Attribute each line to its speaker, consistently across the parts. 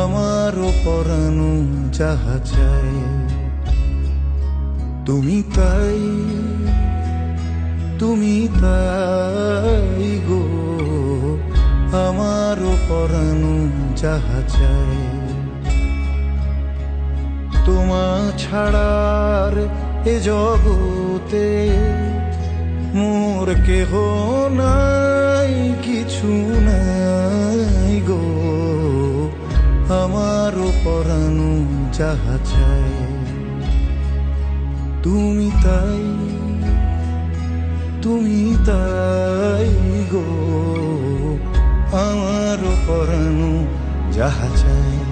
Speaker 1: আমারও পরানো যাহা চাই। তুমি তাই তুমি তাই গো। আমারও পরানো যাহা চাই। তোমা ছাড়ার এ জগতে মোর কেহ নাই, কিছু নাই। যাহা চাই তুমি তাই তুমি তাই গো আমার পরানো যাহা চায়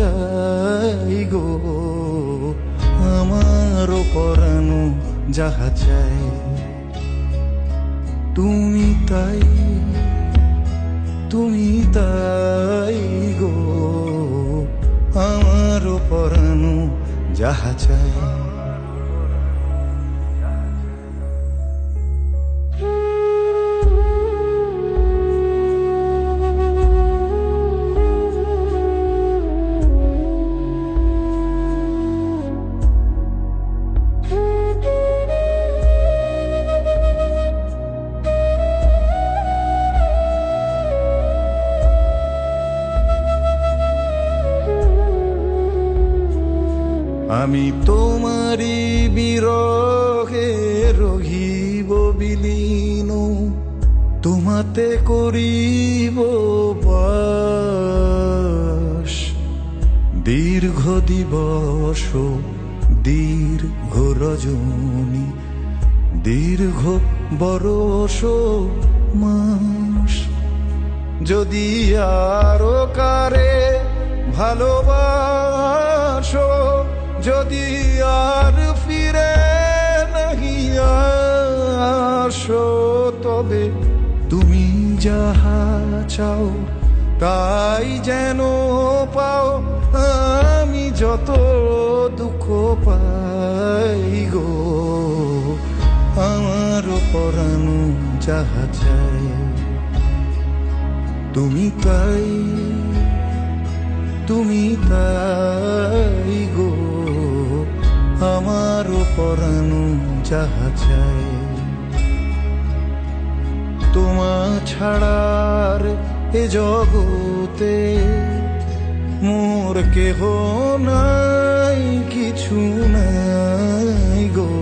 Speaker 1: চাই গো, আমার পরানো যাহা চাই। তুমি তাই তুমি তাই গো, আমার পরানো যাহা চাই। তোমাতে করিব দীর্ঘ দিবস দীর্ঘ রজনী, দীর্ঘ বরষ মাস। যদি আরও কারে ভালোবাসো, যদি আর ফিরে নাহি আসো, তবে যাহা চাও, তাই যেন পাও। আমি যত দুঃখ পাই গো, আমার পরানো যাহা চাই, তুমি তাই তুমি তাই গো। আমার পরানো যাহা চাই তোমা ছাড়ার এ জগতে মোর কেহ নাই, কিছু নাই গো।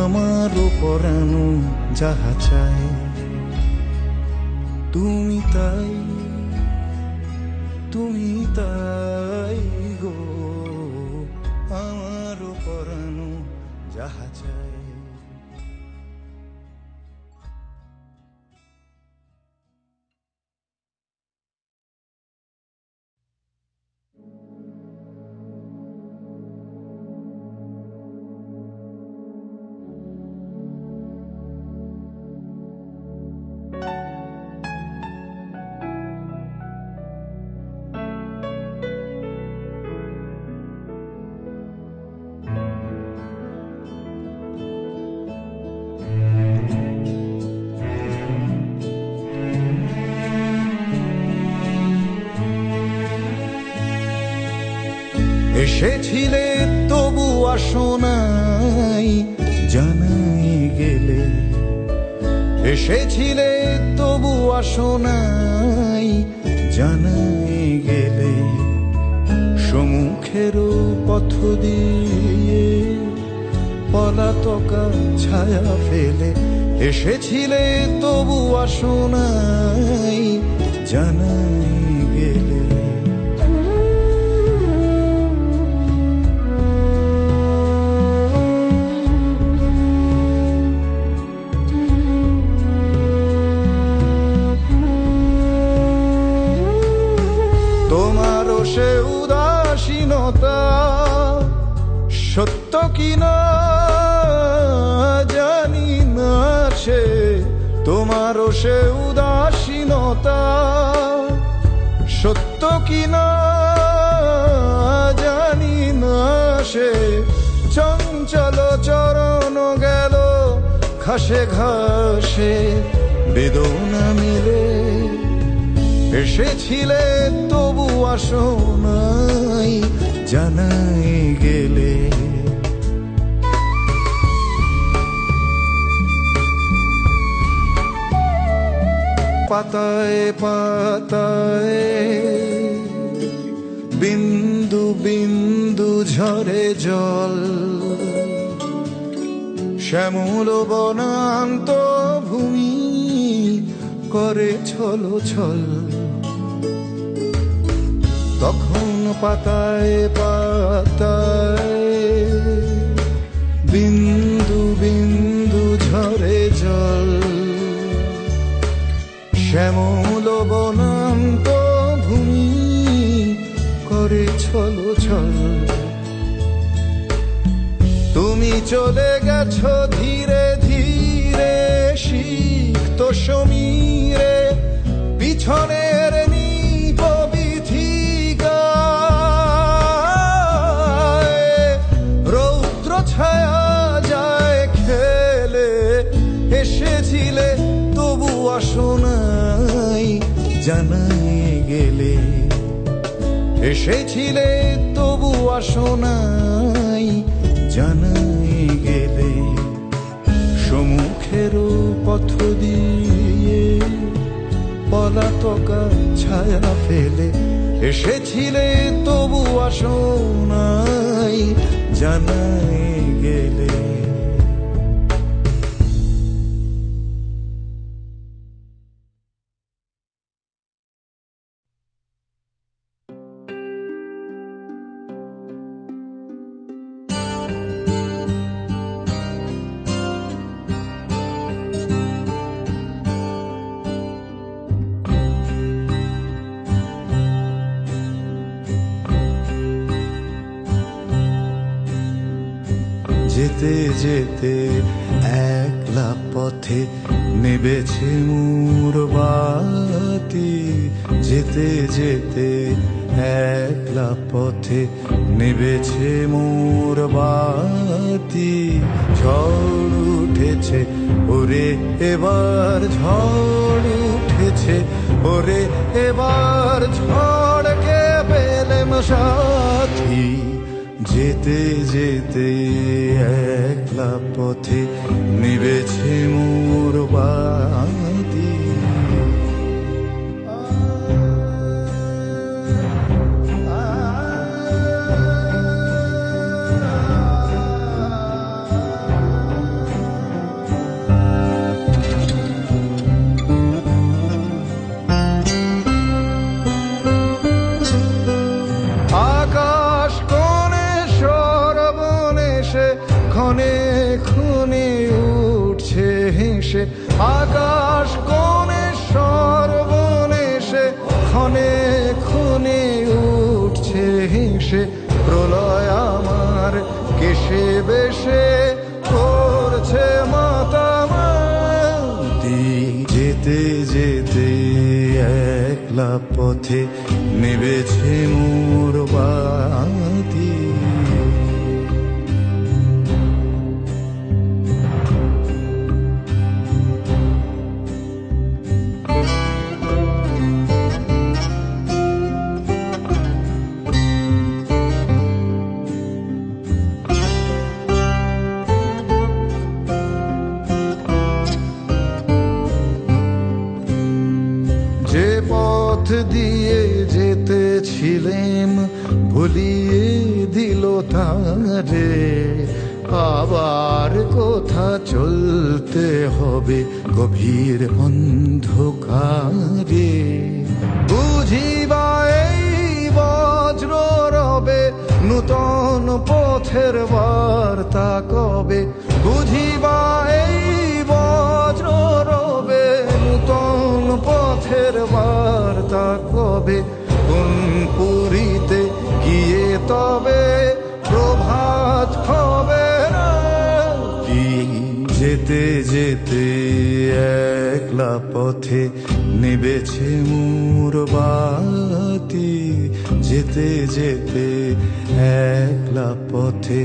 Speaker 1: আমার পরানো যাহা চাই, তুমি তাই তুমি তাই গো। আমার পরানো যাহা চাই। এসেছিলে তবু আসো নাই, জানাই গেলে। এসেছিলে তবু আসো নাই, জানাই গেলে। সম্মুখের পথ দিয়ে পলাতকা ছায়া ফেলে। এসেছিলে তবু আসো নাই, জানাই সত্য কি না জানি না সে? তোমারও সে উদাসীনতা সত্য কি না জানি না সে? চঞ্চল চরণ গেল ঘাসে ঘাসে, বেদনা মিলে। এসেছিলে তবু আসো নাই জানাই গেলে। পাতায় পাতায়, বিন্দু বিন্দু ঝরে জল। শ্যামল বনান্ত ভূমি করে ছল ছল। তখন পাতায় পাতায়, বিন্দু বিন্দু শ্যামল বনান্ত ভূমি করে ছল ছল। তুমি চলে গেছ ধীরে ধীরে সিক্ত সমীরে পিছনের এসেছিলে তবু আসো নাই, জানাই গেলে। সমুখের পথ দিয়ে পলাতকা ছায়া ফেলে। এসেছিলে তবু আসো নাই, জানাই যেতে যেতে একলা পথে নেবেছে মূরবাতি যেতে যেতে একলা পথে নেবেছে মূরবাতি ঝড় উঠেছে, ওরে এবার ঝড় উঠেছে, ওরে এবার ঝড়কে পেলেম সাথী যেতে যেতে একলা পথে নিবেছে মোর বাতি আমার কেশে বেশে করছে মাতামাতি যেতে যেতে একলা পথে নেবেছে মোর বাতি পথ দিয়ে যেতেছিলেন, ভুলিয়ে দিল তারে। আবার কোথা চলতে হবে গভীর অন্ধকারে। বুঝিবা এই বজ্র রবে, নূতন পথের বার্তা কবে পথে নেবেছে মোর বাতি। যেতে যেতে একলা পথে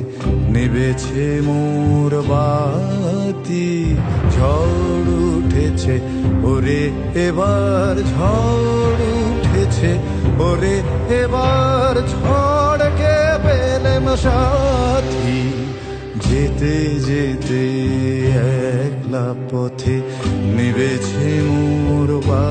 Speaker 1: নেবেছে মোর বাতি। ঝড় উঠেছে, ওরে এবার ঝড় উঠেছে, ওরে এবার ঝড়কে পেলেম সাথী। যেতে যেতে একলা পথে নেবেছে মোর বা